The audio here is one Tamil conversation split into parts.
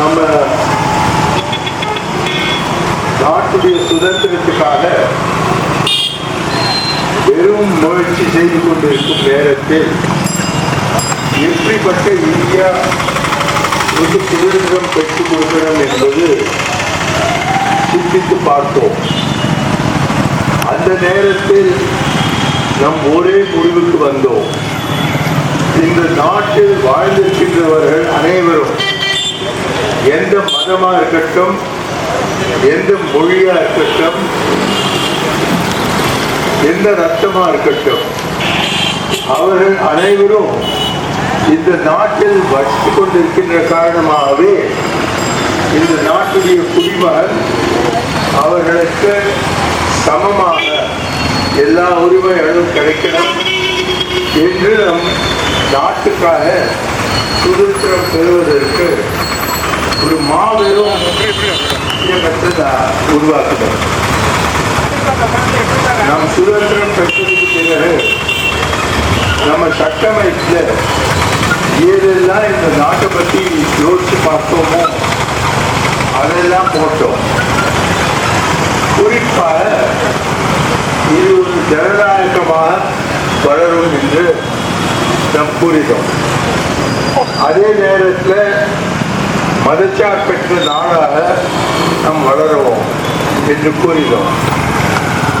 நம்ம நாட்டுடைய சுதந்திரத்துக்காக பெரும் முயற்சி செய்து கொண்டிருக்கும் நேரத்தில் எப்படிப்பட்ட இந்தியா ஒரு சுதந்திரம் பெற்றுக் கொடுக்கிறோம் என்பது சிந்தித்து பார்த்தோம் அந்த நேரத்தில் நம் ஒரே முடிவுக்கு வந்தோம். இந்த நாட்டில் வாழ்ந்திருக்கின்றவர்கள் எந்த இருக்கட்டும் எந்த மொழியா இருக்கட்டும் எந்த ரத்தமா இருக்கட்டும் அவர்கள் அனைவரும் இந்த நாட்டில் வசித்துக் கொண்டிருக்கின்ற காரணமாகவே இந்த நாட்டுடைய குடிமகன் அவர்களுக்கு சமமாக எல்லா உரிமைகளும் கிடைக்கணும் என்று நம் நாட்டுக்காக சுதந்திரம் பெறுவதற்கு ஒரு மாபெரும் இயக்கத்தை நான் உருவாக்கினோம் நம் சுதந்திரம் பெற்றதுக்கு பிறகு நம்ம சட்டமைப்பில் ஏதெல்லாம் இந்த நாட்டை பற்றி யோசிச்சு பார்த்தோமோ அதெல்லாம் போட்டோம். குறிப்பாக இது ஒரு ஜனநாயகமாக வளரும் என்று நம் கூறினோம். அதே நேரத்தில் மதச்சார் பெற்ற நாடாக நாம் வளருவோம் என்று கூறினோம்.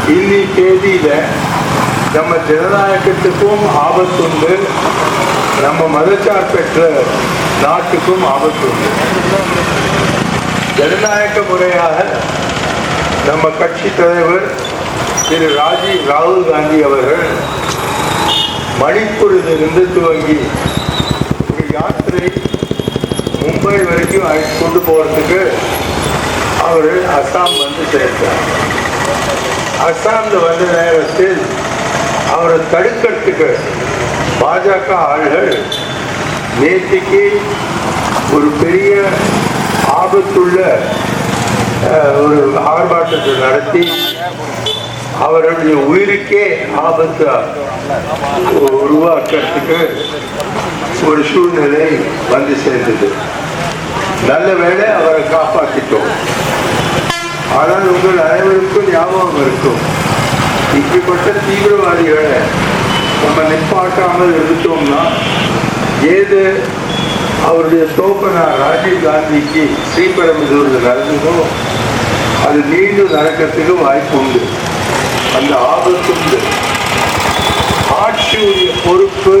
இன்னி தேதியில நம்ம ஜனநாயகத்துக்கும் ஆபத்துண்டு நம்ம மதச்சார் பெற்ற நாட்டுக்கும் ஆபத்துண்டு. ஜனநாயக முறையாக நம்ம கட்சி தலைவர் திரு ராஜீவ் ராகுல் காந்தி அவர்கள் மணிப்பூரிலிருந்து துவங்கி ஒரு யாத்திரை மும்பை வரைக்கும் அழைத்து கொண்டு போகிறதுக்கு அவர் அஸ்ஸாம் வந்து சேர்ந்தார் அஸ்ஸாமில் வந்த நேரத்தில் அவரை தடுக்கிறதுக்கு பாஜக ஆள்கள் நேற்றுக்கு ஒரு பெரிய ஆபத்துள்ள ஒரு ஆர்ப்பாட்டத்தை நடத்தி அவருடைய உயிருக்கே ஆபத்து உருவாக்கிறதுக்கு ஒரு சூழ்நிலை வந்து சேர்ந்தது. நல்ல வேளை அவரை காப்பாற்றிட்டோம் ஆனால் உங்கள் அனைவருக்கும் ஞாபகம் இருக்கும். இப்படிப்பட்ட தீவிரவாதிகளை நம்ம நிப்பாட்டாமல் இருந்தோம்னா ஏது அவருடைய தோப்பனார் ராஜீவ் காந்திக்கு ஸ்ரீபெரும்புதூரில் நடந்ததோ அது மீண்டும் நடக்கிறதுக்கு வாய்ப்பு உண்டு. அந்த ஆபத்து உண்டு. ஆட்சியுடைய பொறுப்பு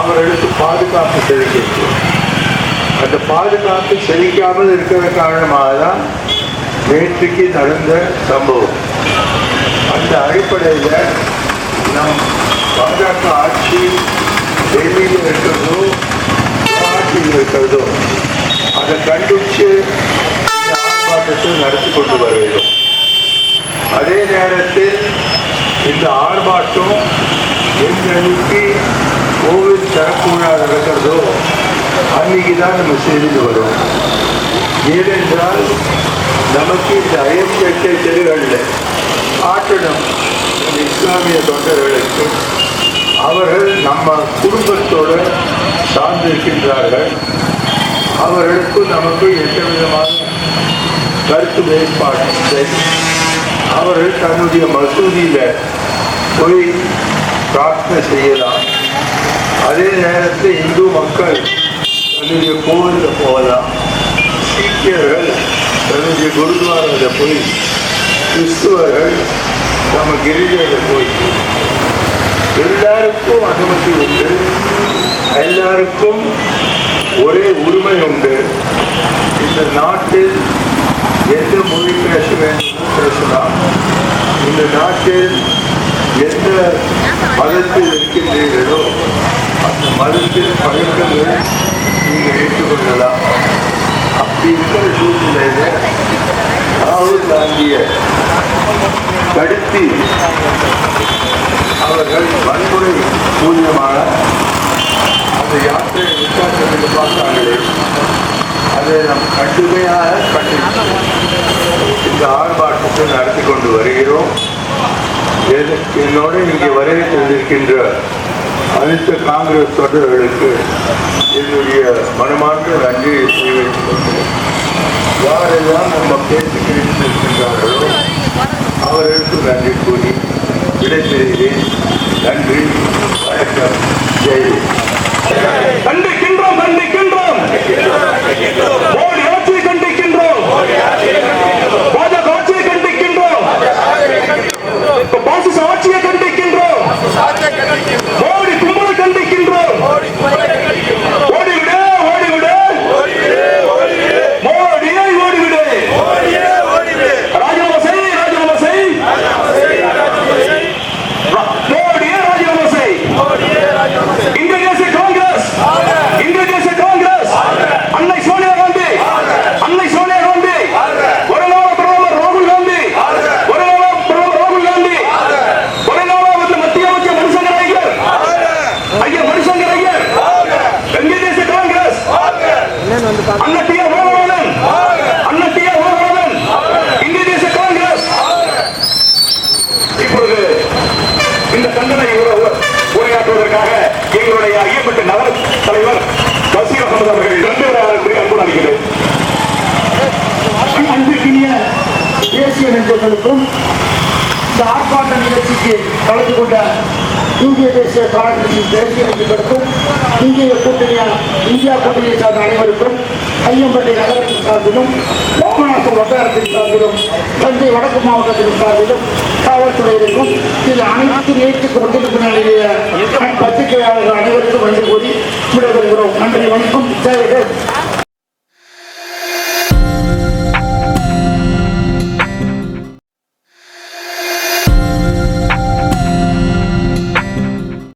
அவர்களுக்கு பாதுகாப்பு தெரிவிக்கிறது அந்த பாதுகாப்பு செழிக்காமல் இருக்கிற காரணமாக தான் நேற்றுக்கு நடந்த சம்பவம். அந்த அடிப்படையில் நம் பாஜக ஆட்சி டெல்லியில் இருக்கிறதோ ஆட்சியில் இருக்கிறதோ அதை கண்டுபிடிச்சு இந்த ஆர்ப்பாட்டத்தை நடத்தி கொண்டு வர வேண்டும். அதே நேரத்தில் இந்த ஆர்ப்பாட்டம் எந்த அளவுக்கு கோவில் தரக்கூடாது இருக்கிறதோ நடக்கிறதோ அன்னைக்கு தான் நம்ம செய்து வரும். ஏனென்றால் நமக்கு இந்த அயற்கை தெருகளில் ஆட்டணும் இஸ்லாமிய தொண்டர்களுக்கு அவர்கள் நம்ம குடும்பத்தோடு சார்ந்திருக்கின்றார்கள். அவர்களுக்கும் நமக்கு எந்த விதமான கருத்து வேறுபாடு இல்லை. அவர்கள் தன்னுடைய மசூதியில் போய் பிரார்த்தனை செய்யலாம். அதே நேரத்தில் இந்து மக்கள் தன்னுடைய கோவிலில் போகலாம். சீக்கியர்கள் தன்னுடைய குருத்வாராவில் போய் கிறிஸ்துவர்கள் நம்ம கிரிஜையில் போய் எல்லாருக்கும் அனுமதி உண்டு. எல்லாருக்கும் ஒரே உரிமை உண்டு. இந்த நாட்டில் எந்த மொழி பேச வேண்டும் பேசலாம். இந்த நாட்டில் எந்த மதத்தில் இருக்கின்றீர்களோ அந்த மதத்தில் பழக்கங்கள் நீங்கள் ஏற்றுக்கொள்ளலாம். அப்படி இருக்கிற சூழ்நிலையில ராகுல் காந்தியை தடுத்து அவர்கள் வன்முறை மூலியமாக அந்த யாத்திரை விசாரணைக்கு பார்த்தாங்களே அதை நாம் கடுமையாக கண்டு இந்த ஆர்ப்பாட்டத்தை நடத்தி கொண்டு வருகிறோம். என்னோடு என்னோட இங்கே வருகை அனைத்து காங்கிரஸ் தொண்டர்களுக்கு என்னுடைய மனமார்ந்த நன்றியை தெரிவித்துக் கொள்கிறேன் யாரெல்லாம் நம்ம பேச்சு இருக்கின்றார்களோ அவர்களுக்கு நன்றி கூறி விடைபெறுகிறேன். நன்றி வணக்கம். ஜெய். கண்டிக்கின்றோம் கண்டிக்கின்றோம். நிகழ்ச்சிக்கு கலந்து கொண்ட இந்திய தேசிய காங்கிரசின் தேசிய நெஞ்சங்களுக்கும் இந்திய கூட்டணியால் இந்தியா கூட்டணியை சார்ந்த அனைவருக்கும் ஐயம்பட்டி நகரத்தின் சார்பிலும் ராமநாதபுரம் வட்டாரத்தின் சார்பிலும் தஞ்சை வடக்கு மாவட்டத்தின் சார்பிலும் காவல்துறையினருக்கும் இது அனைத்து ஏற்றுக் கொண்டிருக்கிற பத்திரிகையாளர்கள்